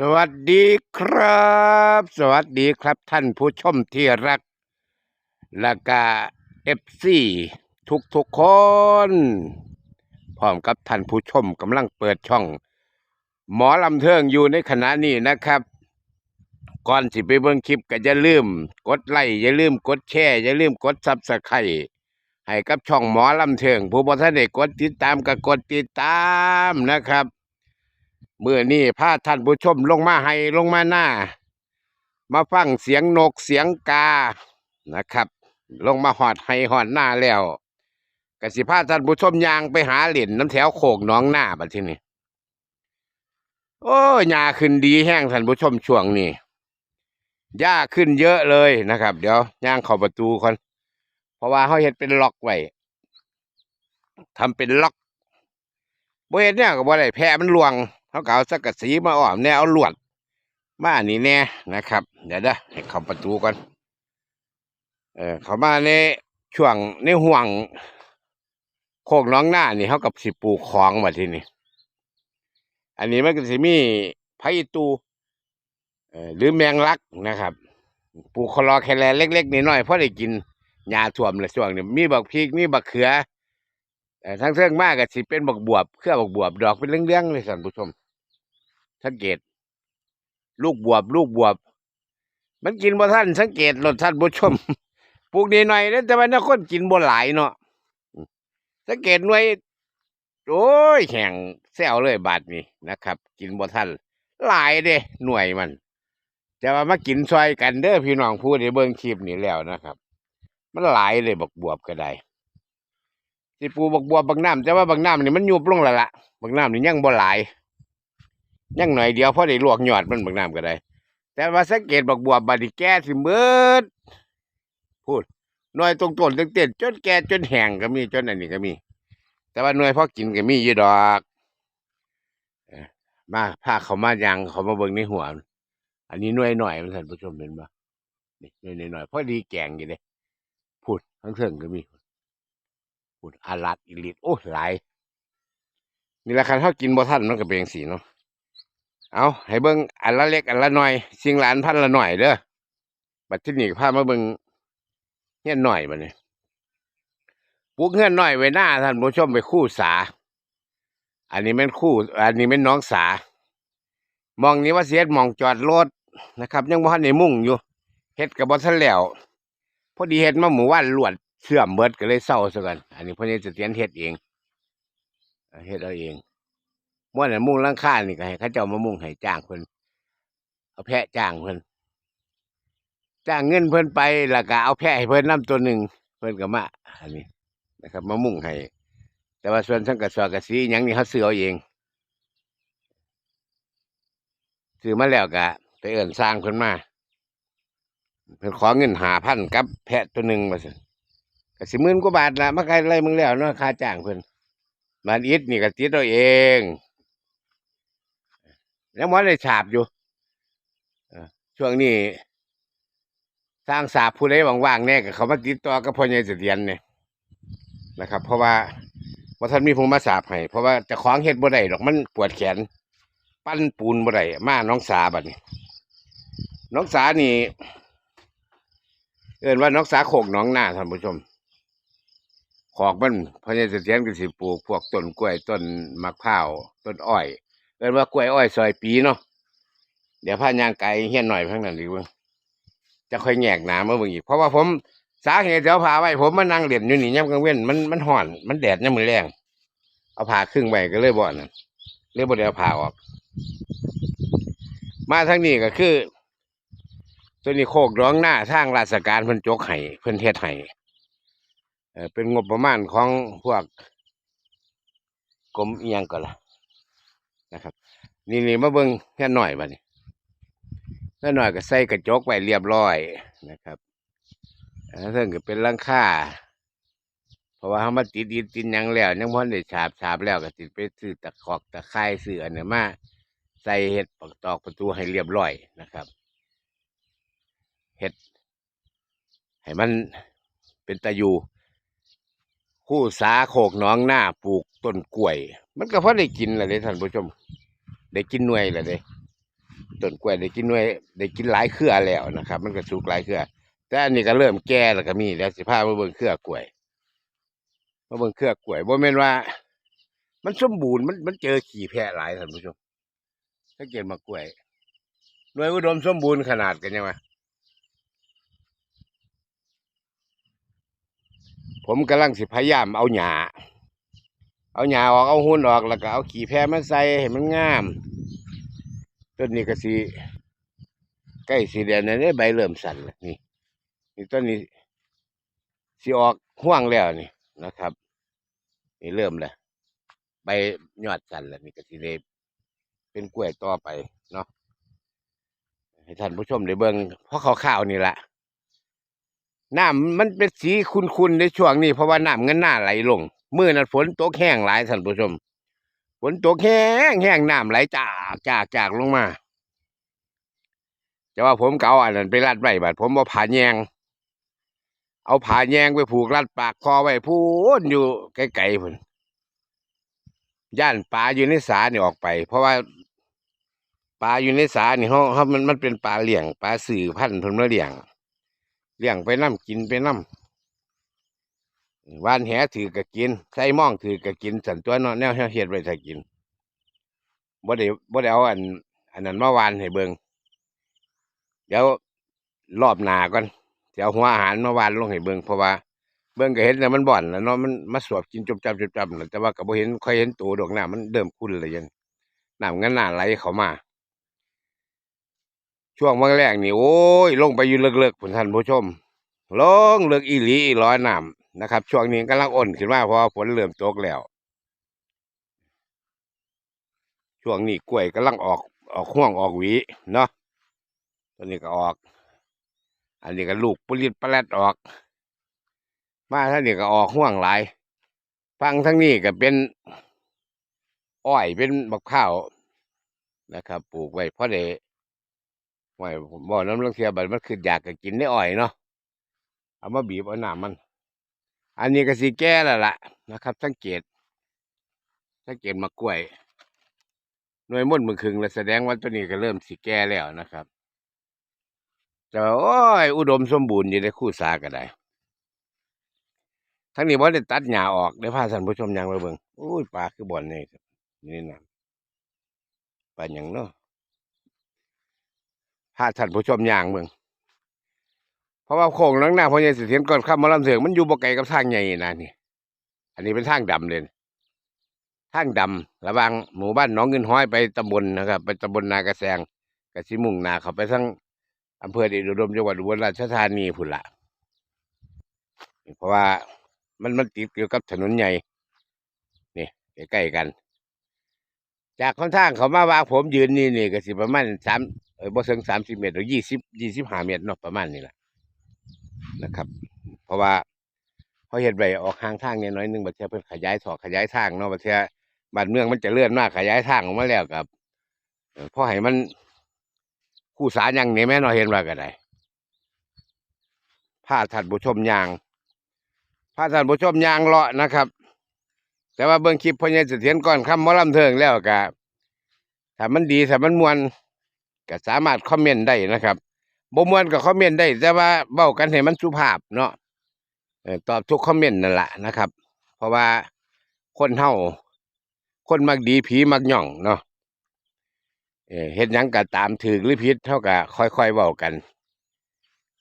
สวัสดีครับ สวัสดีครับท่านผู้ชมที่รัก และก็เอฟซีทุกทุกคน พร้อมกับท่านผู้ชมกำลังเปิดช่อง หมอลำเทิงอยู่ในขณะนี้นะครับ ก่อนสิไปเบิ่งคลิปก็อย่าลืม กดไลค์อย่าลืมกดแชร์อย่าลืมกดซับสไครต์ให้กับช่องหมอลำเทิง ผู้บ่ทันได้กดติดตามก็กดติดตามนะครับ เมื่อนี้พาท่านผู้ชมลงมาให้ลงมาหน้า มาฟังเสียงนกเสียงกานะครับ ลงมาหอดให้หอดหน้าแล้วกสิพาท่านผู้ชมยางไปหาเหรียญน้ำแถวโขกน้องหน้าบัดที่นี้โอ้ยาขึ้นดีแห้งท่านผู้ชมช่วงนี้หญ้าขึ้นเยอะเลยนะครับ เดี๋ยวย่างเข้าประตูก่อนเพราะว่าเขาเห็ดเป็นล็อกไว้ทำเป็นล็อกบ่เห็นเนี่ยก็บ่ได้แพ้มันลวง เขาก็เอาสักกะสีมาอ้อมแนวเอาลวดมาอันนี้แน่นะครับ เดี๋ยวเด้อให้เข้าประตูก่อนเออเขามาในช่วงในห่วง โคกน้องหน้านี่เขากับสิปลูกของมาที่นี่อันนี้มันก็สิมีไผ่ตูเอ่อหรือแมงลักนะครับ ปลูกคลอแคแลเล็กๆน้อยๆเพราะได้กินหญ้าท่วมละช่วงนี้มีบักพริกมีบักเขือเอ่อทั้งเทิงมากก็สิเป็นบักบวบเครือบักบวบดอกเป็นเรื่องๆเลยท่านผู้ชม สังเกต ลูกบวบ ลูกบวบ มันกินบ่ท่านสังเกตรสท่านผู้ชมปลูกนิดหน่อยเด้อแต่ว่านักคนกินบ่หลายเนาะสังเกตหน่วยโอ้ยแข่งแซวเลยบาทนี้นะครับ กินบ่ทันหลายเด้หน่วยมัน แต่ว่ามากินซอยกันเด้อพี่น้องพูดในเบิ่งคลิปนี้แล้วนะครับ มันหลายเลยบักบวบก็ได้สิปูบักบวบบักน้ำแต่ว่าบักน้ำนี่มันยุบลงแล้วล่ะบักน้ำนี่ยังบ่หลาย ยังหน่อยเดียวพอได้ลวกยอดมันบักน้ำก็ได้ แต่ว่าสังเกตบักบวบบัดนี้แก่สิเบิดพูดหน่วยตรงต้นตึงเต้นจนแก่จนแห้งก็มีจนอันนี้ก็มี แต่ว่าหน่วยพอกินก็มีอยู่ดอกมาพาเขามายังเขามาเบิ่งในหัวอันนี้หน่วยหน่อยท่านผู้ชมเห็นบ่นี่หน่วยหน่อยพอดีแกงอยู่เด้พูดทั้งเทิงก็มีพูดอาลัดอิลิตโอ้หลายนี่แหละคันเขากินบ่ทันมันก็เป็นจังซี่เนาะ เอาให้เบิ่งอันละเล็กอันละหน้อย สิ่งละอันพันละหน่อยเด้อบัดที่นี่พามาเบิ่งเฮียนหน่อยมาเนี่ยปลูกเฮียนหน่อยไว้หน้าท่านผู้ชมไปคู่สา อันนี้เป็นคู่ อันนี้เป็นน้องสามองนี้ว่าเสียดมองจอดรถนะครับ ยังบ่ทันได้มุ่งอยู่เฮ็ดกับบ่ทันแล้วพอดีเฮ็ดมาหมู่ว่านลวดเสื่อมเบิดก็เลยเศร้าซะกันอันนี้เพิ่นจะเตียนเฮ็ดเองเอ่อเฮ็ดเอาเอง ม่วนมุ่งหลังคานี่ก็ให้เขาเจ้ามามุ่งให้จ้างเพิ่นเอาแพะจ้างเพิ่นจ้างเงินเพิ่นไปแล้วก็เอาแพะให้เพิ่นนํตัวหนึ่งเพิ่นก็มาอันนี้นะครับ มามุ่งให้แต่ว่าส่วนสังกะสอกะสีหยังนี่เขาซื้อเอาเองซื้อมาแล้วก็ไปเอิ้นสร้างเพิ่นมาเพิ่นขอเงินหาพันกับแพะตัวหนึ่งมาสิกสิหมื่นกว่าบาทละมาไกลไรมึงแล้วเนาะค่าจ้างเพิ่นบานอิดนี่ก็ติดเอาเอง แล้วมอได้ฉาบอยู่ช่วงนี้สร้างสาบผู้ใดว่างๆแน่ก็เขามาติดต่อกับพ่อใหญ่เสถียรเนี่ยนะครับ เพราะว่าว่าท่านมีผู้มาสาบให้เพราะว่าจะคล้องเฮ็ดบ่ได้หรอกมันปวดแขน ปั้นปูนบ่ได้มาน้องสาบัดนี้ น้องสานี่ เอิ้นว่าน้องสาโขกน้องหน้าท่านผู้ชมขอกมันพ่อใหญ่เสถียรก็สิปลูกพวกต้นกล้วยต้นมะพร้าวต้นอ้อย เอิ้นว่ากล้วยอ้อยซอยปีเนาะเดี๋ยวพายางไก่เฮี้ยนหน่อยข้างนั้นดีกว่าจะค่อยแงกหนามาเบิ่งอีกเพราะว่าผมสาเหตุที่เอาผ้าไว้ผมมานั่งเล่นอยู่นี่ย่ำกลางเว้นมันมันห่อน มันแดดย่ำมือแรงเอาผ้าครึ่งไว้ก็เลยบ่อนั่นเลยบ่ได้เอาผ้าออก มาทางนี้ก็คือ ตัวนี้โคกร้องหน้าทางราชการเพิ่นจกให้เพิ่นเฮ็ดให้เป็นงบประมาณของพวกกรมอียงก็ล่ะ นะครับ นี่นี่มาเบิ่งแค่หน่อยบัดนี้แล้วหน่อยก็ใส่กระจกไว้เรียบร้อยนะครับแล้วเพิ่งก็เป็นหลังค่าเพราะว่าเขามาติดดินตินยังแล้วยังพ่ได้ฉาบฉาบแล้วก็ติดไปซื้อตะขอกตะไคร้ซื้ออันเนี้ยมาใส่เห็ดปักตอกประตูให้เรียบร้อยนะครับเห็ดให้มันเป็นตะยูคู่สาโขกหน้องหน้าปลูกต้นกล้วย มันก็พอได้กินแหละเด้ท่านผู้ชม ได้กินหน่วยแหละเด้ต้นกล้วยได้กินหน่วย ได้กินหลายเครือแล้วนะครับ มันก็สุกหลายเครือ แต่อันนี้ก็เริ่มแก่แล้วก็มีแล้วสิพามาเบิ่งเครือกล้วยมาเบิ่งเครือกล้วยบ่แม่นว่า มันสมบูรณ์มันมันเจอขี้แพะหลายท่านผู้ชมสังเกตมากล้วยหน่วยอุดมสมบูรณ์ขนาดกันยังไงผมกำลังสิพยายามเอาหญ้า เอาหญ้าออกเอาหุ่นออกแล้วก็เอาขี้แพะมาใส่ให้มันงามต้นนี้ก็สิใกล้สีแดงนั่นใบเริ่มสั่นแล้วนี่นี่ต้นนี้สิออกห่วงแล้วนี่นะครับ นี่เริ่มแล้วใบยอดสั่นแล้วนี่ก็สิได้เป็นกล้วยต่อไปเนาะให้ท่านผู้ชมได้เบิ่งเพราะขาวๆนี่แหละน้ำมันเป็นสีคุนๆในช่วงนี้เพราะว่าน้ำเงินหน้าไหลลง มื่อนั้นฝนตกแห้งหลายท่านผู้ชม ฝนตกแห้งแห้งน้ำไหลจากจากจากลงมาแต่ว่าผมเก่าอันนั้นไปรัดไว้บัดผมเอาผ่าแยง เอาผ่าแยงไปผูกรัดปากคอไว้พูนอยู่ไกลๆพุ่นย่านปลาอยู่ในสาเนี่ออกไป เพราะว่าปลาอยู่ในสานี่เขาเขามันมันเป็นปลาเลี้ยงปลาสื่อพันธุ์เพิ่นมาเลี้ยงเลี้ยงไปน้ำกินไปน้ำ ว่านแหถือก็กิน ใส่ม่องถือก็กินสันตัวเนาะแนวเฮ็ดไว้ถ้ากินบ่ได้บ่ได้เอาอัน อันนั้นมาวานให้เบิ่งเดี๋ยวรอบหน้าก่อนจะเอาหัวอาหารมาวานลงให้เบิ่งเพราะว่าเบิ่งก็เห็นแต่มันบ่อนแล้วเนาะมันมาสวบกินจุบจับจุบจับแต่ว่าก็บ่เห็นค่อยเห็นตัวดอกหน้ำมันเริ่มขุ่นเลยยังน้ำงั้นน่าไหลเข้ามา ช่วงเมื่อแรกนี่โอ้ย ลงไปอยู่เลิกๆผุนท่านผู้ชมลงเลิกอีหลีอีร้อยน้ำ นะครับ ช่วงนี้กำลังอ่อนขึ้นมาเพราะฝนเริ่มตกแล้ว ช่วงนี้กล้วยกำลังออกออกห่วงออกหวีเนาะตอนนี้ก็ออก อันนี้ก็ลูกปลิดปลแลดออก มาท่านนี่ก็ออกห่วงหลายฟังทั้งนี้ก็เป็นอ้อยเป็นบักข้าวนะครับ ปลูกไว้เพราะเดไว้ผมบอน้ำลังเสียบัดมันคืออยากก็กินได้อ้อยเนาะเอามาบีบเอาหน้ามัน อันนี้ก็สีแก่แล้วล่ะนะครับ สังเกต สังเกตมากล้วยหน่วยมุ่นมือคึงแล้วแสดงว่าตัวนี้ก็เริ่มสีแก่แล้วนะครับแต่โอ้ยอุดมสมบูรณ์อยู่ในคู่สาก็ได้ทั้งนี้บ่ได้ตัดหญ้าออกได้พาท่านผู้ชมยังไปเบิ่งอุ้ยปลาคือบ่อนนี่ครับนี่นะปลาหยังเนาะพาท่านผู้ชมยางเบิ่ง เพราะว่าโค้งหลังหน้าพ่อใหญ่เสถียรก่อนข้ามมาลำเสืองมันอยู่บ่ไกลกับทางใหญ่นะนี่ อันนี้เป็นทางดำเลยทางดำระหว่างหมู่บ้านหนองเงินห้อยไปตำบลนะครับ ไปตำบลนากระแซงกระสิมุ่งนาเขาไปทั้งอำเภอเดชอุดมจังหวัดอุบลราชธานีพุ่นละเพราะว่ามันมันติดเกี่ยวกับถนนใหญ่นี่ใกล้ๆกัน จากค่อนข้างเขามาว่าผมยืนนี่นี่ก็สิประมาณสามเออบ่ถึงสามสิบเมตรหรือยี่สิบยี่สิบห้าเมตรเนาะประมาณนี้แหละ นะครับ เพราะว่าเขาเห็นไปออกทางทางเนี่ยน้อยหนึงบัดเทื่อเพิ่นขยายถอกขยายทางเนาะบัดเทื่อบ้านเมืองมันจะเลื่อนมากขยายทางออกมาแล้วกับเอ่อพอให้มันคู่สายังเนี่ยแม่เนาะเห็นว่าก็ได้าท่านผู้ชมยางพาท่านผู้ชมยางเลาะนะครับ แต่ว่าเบิ่งคลิปพอใหญเสถียรก่อนคำมอลำเทิงแล้วก็ถ้ามันดีถ้ามันมวนก็สามารถคอมเมนต์ได้นะครับ บ่มวนก็คอมเมนต์ได้ แต่ว่าเบ้ากันให้มันสุภาพเนาะเออตอบทุกคอมเมนต์นั่นแหละนะครับ เพราะว่าคนเฮาคนมักดีผีมักหย่องเนาะเออเฮ็ดหยังก็ตามถือหรือผิดเท่ากับค่อยๆเว้ากัน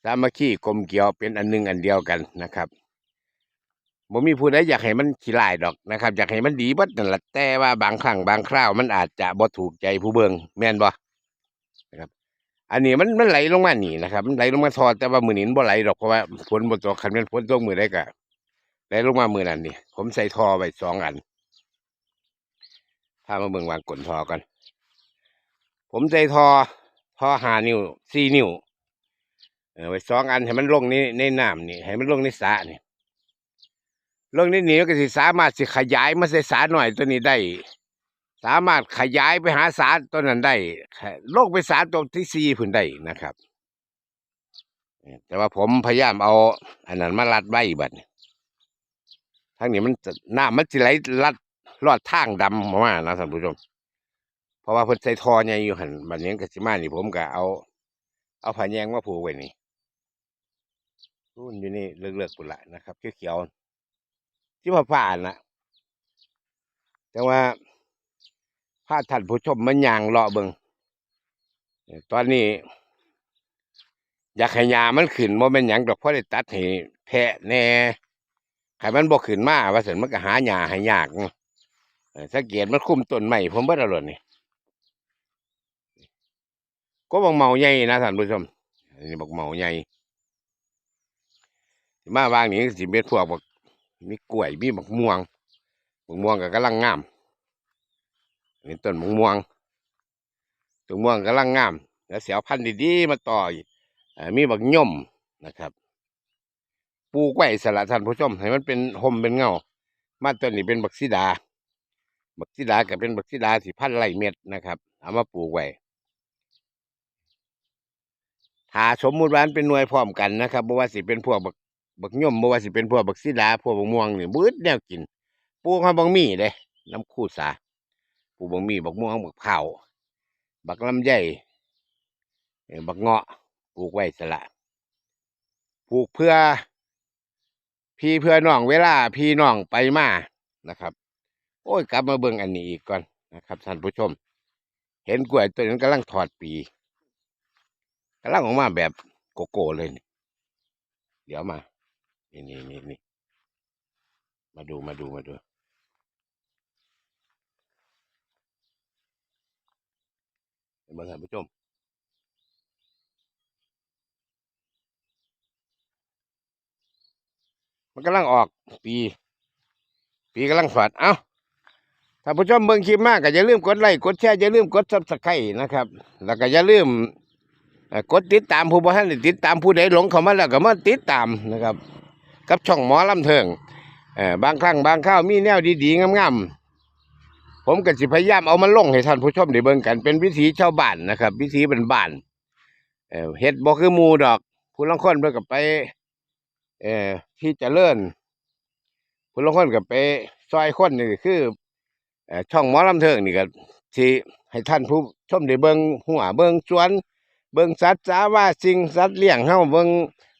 สามัคคีกลมเกลียวเป็นอันหนึงอันเดียวกันนะครับบ่มีผู้ใดอยากให้มันขี้ลายดอกนะครับ อยากให้มันดีเบัดนั่นแหละแต่ว่าบางครั้งบางคราวมันอาจจะบ่ถูกใจผู้เบิงแม่นบ่นะ อันนี้มันมันไหลลงมานี่นะครับ มันไหลลงมาทอดแต่ว่ามือนี้มันบ่ไหลดอกเพราะว่าฝนบ่ตกคันแม่นฝนตกมือใดก็ไหลลงมามือนั้นนี่ผมใส่ทอไว้สองอันพามาเบิ่งวางกลนทอก่อนผมใส่ทอทอห้านิ้วสี่นิ้วเออไว้สองอันให้มันลงในในน้ำนี่ให้มันลงในสระนี่ลงในนี้มันก็สิสามารถสิขยายมาใส่สาหน่อยตัวนี้ได้ สามารถขยายไปหาสารตัวนั้นได้โลงไปสารตัวที่สี่พื้นได้นะครับ แต่ว่าผมพยายามเอา อันนั้นมาลัดไว้บัดนี้ทางนี้มันจะน้ำมันสิไหลลัดลอดทางดำมานะท่านผู้ชม เพราะว่าเพิ่นใส่ทอใหญ่อยู่หันบัดนี้ก็สิมานี่ผมก็เอา เอาผ้าแยงมาผูกไว้นี่รุ่นอยู่นี่เลือกๆปุ่นละนะครับเขียวๆที่ว่าผ่านน่ะแต่ว่า พาท่านผู้ชมมันยางเลาะเบิงเอ่อตอนนี้ อยากให้ยามันขึ้นบ่แม่นหยังดอกเพราะได้ตัดให้แพะแน่ใครมันบ่ขึ้นมาว่าซั่นมันก็หาหญ้าให้ยากเออสังเกตมันคุมต้นไม้ผมเบิดแล้วล่ะนี่ก็บักเมาใหญ่นะท่านผู้ชมนนี้บักเมาใหญ่มาวางนี่สิเป็นพวกบักมีกล้วยมีบักม่วงบักม่วงก็กำลังงาม นนี้ต้นบักม่วงต้นม่วงกำลังงาม แล้วเสียวพันธุ์ดีๆมาต่ออีกเอ่อมีบักย่อมนะครับปลูกไว้สละท่านผู้ชมให้มันเป็นห่มเป็นเงา มาต้นนี้เป็นบักซีดา บักซีดาก็เป็นบักซีดาสีพันไรเม็ดนะครับ เอามาปลูกไว้ถ้าสมมุติว่านเป็นหน่วยพร้อมกันนะครับบ่ว่าสิเป็นพวกบักบักย่อมบ่ว่าสิเป็นพวกบักซีดาพวกบักม่วงนี่บืดแนวกินปลูกเขาบักมีเด้น้ำคูสา ลูกบักมีบักม่วงบักเผาบักลำไยเอ่อบักเงาะปลูกไว้สละปลูกเพื่อ พี่เพื่อน้องเวลาพี่น้องไปมานะครับ โอ้ยกลับมาเบิ่งอันนี้อีกก่อนนะครับท่านผู้ชม เห็นกล้วยตัวนั้นกำลังถอดปีกำลังออกมาแบบโกโก้เลยนี่เดี๋ยวมา นี่นี่นี่นี่มาดูมาดูมาดู เห็นไหมท่านผู้ชมมันกำลังออกปี ปีกำลังฝาดเอ้าถ้าผู้ชมเบิ่งคลิปมากก็อย่าลืมกดไลค์กดแชร์อย่าลืมกดซับสไครต์นะครับ แล้วก็อย่าลืมกดติดตามผู้บ่ทันได้ติดตามผู้ใดหลงเข้ามาแล้วก็มาติดตามนะครับ กับช่องหมอลำเทิงบางครั้งบางคราวมีแนวดีๆงามๆ ผมก็สิพยายามเอามาลงให้ท่านผู้ชมได้เบิ่งกันเป็นวิถีชาวบ้านนะครับ วิถีเป็นบ้านเอ่อเฮ็ดบ่คือหมู่ดอก ผู้ลางคนเพิ่นก็ไป เอ่อที่เจริญผู้ลางคนก็ไปซอยคนนี่คือเอ่อช่องหมอลำเทิงนี่ก็ที่ให้ท่านผู้ชมได้เบิ่งหัวเบิ่งสวน เบิ่งสัตว์สาว่าสิ่งสัตว์เลี้ยงเฮาเบิ่ง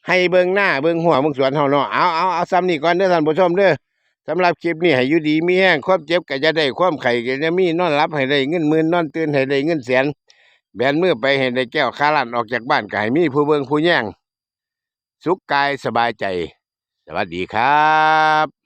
ให้เบิ่งหน้าเบิ่งหัวเบิ่งสวนเฮาเนาะเอาเอาเอาซ้ำนี่ก่อนเด้อท่านผู้ชมเด้อ สำหรับคลิปนี้ให้อยู่ดีมีแห้งความเจ็บก็จะได้ความไข่ก็จะมีนอนรับให้ได้เงินหมื่นนอนตื่นให้ได้เงินแสนแบนมือไปให้ได้แก้วคาลันออกจากบ้านก็ให้มีผู้เบิงผู้แย่งสุขกายสบายใจ สวัสดีครับ